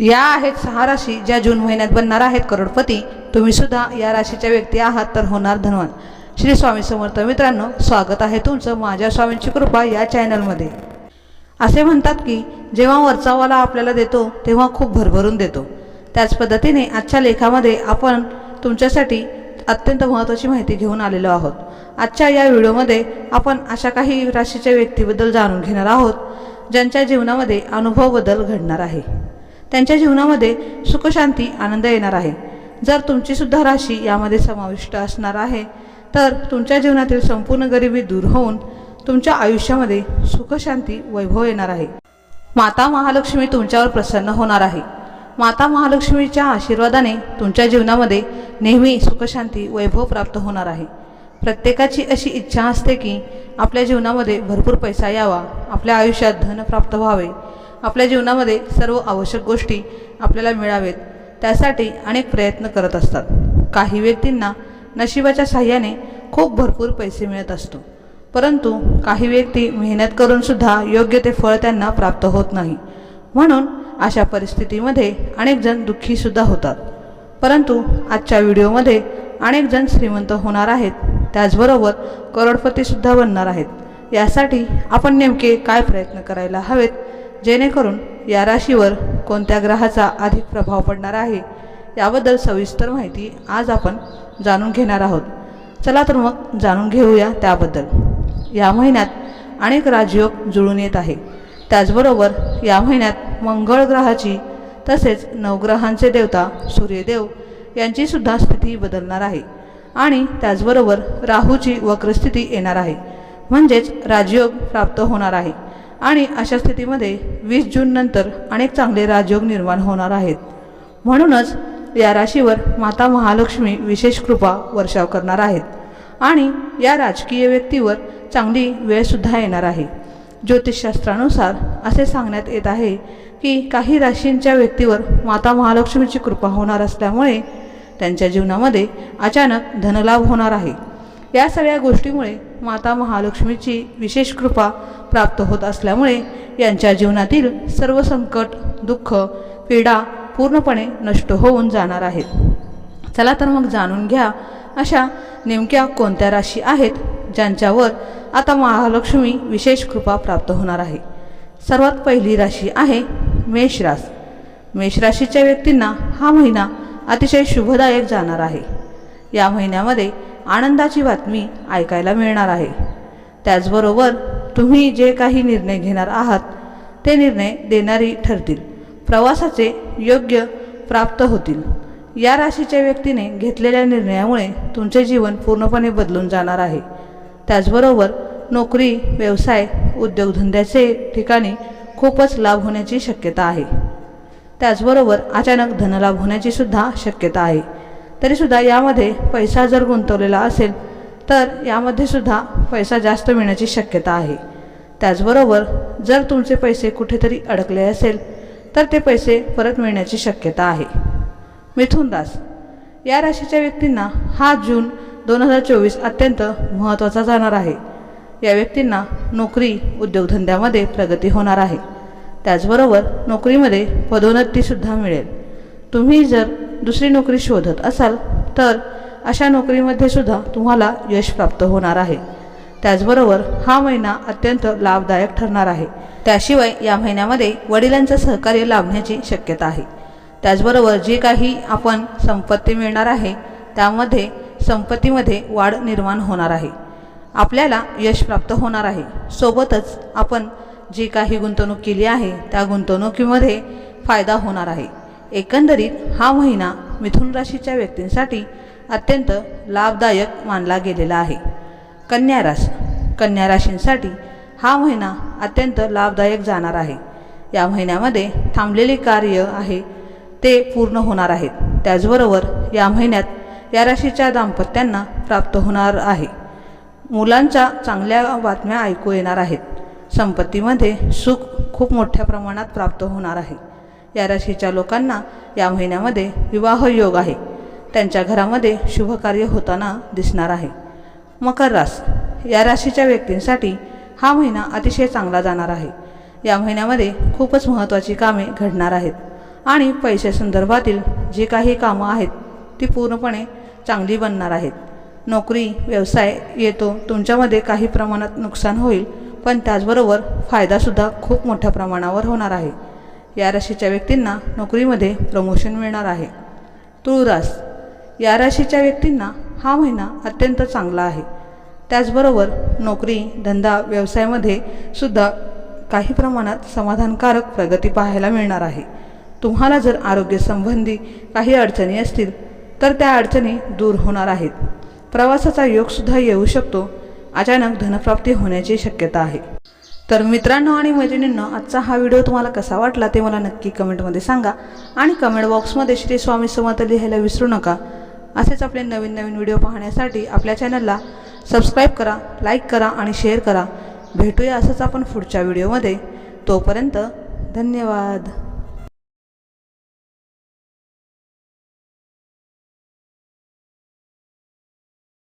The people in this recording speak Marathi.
या आहेत सहा राशी ज्या जून महिन्यात बनणार आहेत करोडपती. तुम्ही सुद्धा या राशीच्या व्यक्ती आहात तर होणार धनवान. श्री स्वामी समर्थ मित्रांनो स्वागत आहे तुमचं माझ्या स्वामींची कृपा या चॅनलमध्ये. असे म्हणतात की जेव्हा वरचावाला आपल्याला देतो तेव्हा खूप भरभरून देतो. त्याच पद्धतीने आजच्या लेखामध्ये आपण तुमच्यासाठी अत्यंत महत्त्वाची माहिती घेऊन आलेलो आहोत. आजच्या या व्हिडिओमध्ये आपण अशा काही राशीच्या व्यक्तीबद्दल जाणून घेणार आहोत ज्यांच्या जीवनामध्ये अनुभव बदल घडणार आहे. त्यांच्या जीवनामध्ये सुखशांती आनंद येणार आहे. जर तुमची सुद्धा राशी यामध्ये समाविष्ट असणार आहे तर तुमच्या जीवनातील संपूर्ण गरिबी दूर होऊन तुमच्या आयुष्यामध्ये सुखशांती वैभव येणार आहे. माता महालक्ष्मी तुमच्यावर प्रसन्न होणार आहे. माता महालक्ष्मीच्या आशीर्वादाने तुमच्या जीवनामध्ये नेहमी सुखशांती वैभव प्राप्त होणार आहे. प्रत्येकाची अशी इच्छा असते की आपल्या जीवनामध्ये भरपूर पैसा यावा आपल्या आयुष्यात धन प्राप्त व्हावे आपल्या जीवनामध्ये सर्व आवश्यक गोष्टी आपल्याला मिळावेत. त्यासाठी अनेक प्रयत्न करत असतात. काही व्यक्तींना नशिबाच्या साह्याने खूप भरपूर पैसे मिळत असतो. परंतु काही व्यक्ती मेहनत करूनसुद्धा योग्य ते फळ त्यांना प्राप्त होत नाही. म्हणून अशा परिस्थितीमध्ये अनेक जण होतात. परंतु आजच्या व्हिडिओमध्ये अनेक जण श्रीमंत होणार आहेत. त्याचबरोबर करोडपतीसुद्धा बनणार आहेत. यासाठी आपण नेमके काय प्रयत्न करायला हवेत जेणेकरून या राशीवर कोणत्या ग्रहाचा अधिक प्रभाव पडणार आहे याबद्दल सविस्तर माहिती आज आपण जाणून घेणार आहोत. चला तर मग जाणून घेऊया त्याबद्दल. या महिन्यात अनेक राजयोग जुळून येत आहे. त्याचबरोबर या महिन्यात मंगळ ग्रहाची तसेच नवग्रहांचे देवता सूर्यदेव यांचीसुद्धा स्थिती बदलणार आहे. आणि त्याचबरोबर राहूची वक्रस्थिती येणार आहे. म्हणजेच राजयोग प्राप्त होणार आहे. आणि अशा स्थितीमध्ये वीस जूननंतर अनेक चांगले राजयोग निर्माण होणार आहेत. म्हणूनच या राशीवर माता महालक्ष्मी विशेष कृपा वर्षाव करणार आहेत. आणि या राजकीय व्यक्तीवर चांगली वेळसुद्धा येणार आहे. ज्योतिषशास्त्रानुसार असे सांगण्यात येत आहे की काही राशींच्या व्यक्तीवर माता महालक्ष्मीची कृपा होणार असल्यामुळे त्यांच्या जीवनामध्ये अचानक धनलाभ होणार आहे. या सगळ्या गोष्टीमुळे माता महालक्ष्मीची विशेष कृपा प्राप्त होत असल्यामुळे यांच्या जीवनातील सर्व संकट दुःख पीडा पूर्णपणे नष्ट होऊन जाणार आहेत. चला तर मग जाणून घ्या अशा नेमक्या कोणत्या राशी आहेत ज्यांच्यावर आता महालक्ष्मी विशेष कृपा प्राप्त होणार आहे. सर्वात पहिली राशी आहे मेष रास मेष राशीच्या व्यक्तींना हा महिना अतिशय शुभदायक जाणार आहे. या महिन्यामध्ये आनंदाची बातमी ऐकायला मिळणार आहे. त्याचबरोबर तुम्ही जे काही निर्णय घेणार आहात ते निर्णय देणारी ठरतील. प्रवासाचे योग्य प्राप्त होतील. या राशीच्या व्यक्तीने घेतलेल्या निर्णयामुळे तुमचे जीवन पूर्णपणे बदलून जाणार आहे. त्याचबरोबर नोकरी व्यवसाय उद्योगधंद्याचे ठिकाणी खूपच लाभ होण्याची शक्यता आहे. त्याचबरोबर अचानक धनलाभ होण्याची सुद्धा शक्यता आहे. तरीसुद्धा यामध्ये पैसा जर गुंतवलेला असेल तर यामध्ये सुद्धा पैसा जास्त मिळण्याची शक्यता आहे. त्याचबरोबर जर तुमचे पैसे कुठेतरी अडकले असेल तर ते पैसे परत मिळण्याची शक्यता आहे. मिथुनदास या राशीच्या व्यक्तींना हा जून दोन हजार चोवीस अत्यंत महत्त्वाचा जाणार आहे. या व्यक्तींना नोकरी उद्योगधंद्यामध्ये प्रगती होणार आहे. त्याचबरोबर नोकरीमध्ये पदोन्नतीसुद्धा मिळेल. तुम्ही जर दुसरी नोकरी शोधत असाल तर अशा नोकरीमध्ये सुद्धा तुम्हाला यश प्राप्त होणार आहे. त्याचबरोबर हा महिना अत्यंत लाभदायक ठरणार आहे. त्याशिवाय या महिन्यामध्ये वडिलांचं सहकार्य लाभण्याची शक्यता आहे. त्याचबरोबर जे काही आपण संपत्ती मिळणार आहे त्यामध्ये संपत्तीमध्ये वाढ निर्माण होणार आहे. आपल्याला यश प्राप्त होणार आहे. सोबतच आपण जी काही गुंतवणूक केली आहे त्या गुंतवणुकीमध्ये फायदा होणार आहे. एकंदरीत हा महिना मिथुन राशीच्या व्यक्तींसाठी अत्यंत लाभदायक मानला गेलेला आहे. कन्या रास कन्या राशींसाठी हा महिना अत्यंत लाभदायक जाणार आहे. या महिन्यामध्ये थांबलेले कार्य आहे ते पूर्ण होणार आहेत. त्याचबरोबर या महिन्यात या राशीच्या दाम्पत्यांना प्राप्त होणार आहे. मुलांच्या चांगल्या बातम्या ऐकू येणार आहेत. संपत्तीमध्ये सुख खूप मोठ्या प्रमाणात प्राप्त होणार आहे. या राशीच्या लोकांना या महिन्यामध्ये विवाह योग आहे. त्यांच्या घरामध्ये शुभकार्य होताना दिसणार आहे. मकर रास. या राशीच्या व्यक्तींसाठी हा महिना अतिशय चांगला जाणार आहे. या महिन्यामध्ये खूपच महत्त्वाची कामे घडणार आहेत. आणि पैशासंदर्भातील जे काही कामं आहेत ती पूर्णपणे चांगली बनणार आहेत. नोकरी व्यवसाय येतो तुमच्यामध्ये काही प्रमाणात नुकसान होईल पण त्याचबरोबर फायदासुद्धा खूप मोठ्या प्रमाणावर होणार आहे. या राशीच्या व्यक्तींना नोकरीमध्ये प्रमोशन मिळणार आहे. तुळरास या राशीच्या व्यक्तींना हा महिना अत्यंत चांगला आहे. त्याचबरोबर नोकरी धंदा व्यवसायामध्ये सुद्धा काही प्रमाणात समाधानकारक प्रगती पाहायला मिळणार आहे. तुम्हाला जर आरोग्यसंबंधी काही अडचणी असतील तर त्या अडचणी दूर होणार आहेत. प्रवासाचा योगसुद्धा येऊ शकतो. अचानक धनप्राप्ती होण्याची शक्यता आहे. तर मित्रांनो आणि मैत्रिणींनो आजचा हा व्हिडिओ तुम्हाला कसा वाटला ते मला नक्की कमेंटमध्ये सांगा आणि कमेंट बॉक्समध्ये श्री स्वामी समर्थ लिहायला विसरू नका. असेच आपले नवीन नवीन व्हिडिओ पाहण्यासाठी आपल्या चॅनलला सबस्क्राईब करा लाईक करा आणि शेअर करा. भेटूया असंच आपण पुढच्या व्हिडिओमध्ये. तोपर्यंत धन्यवाद.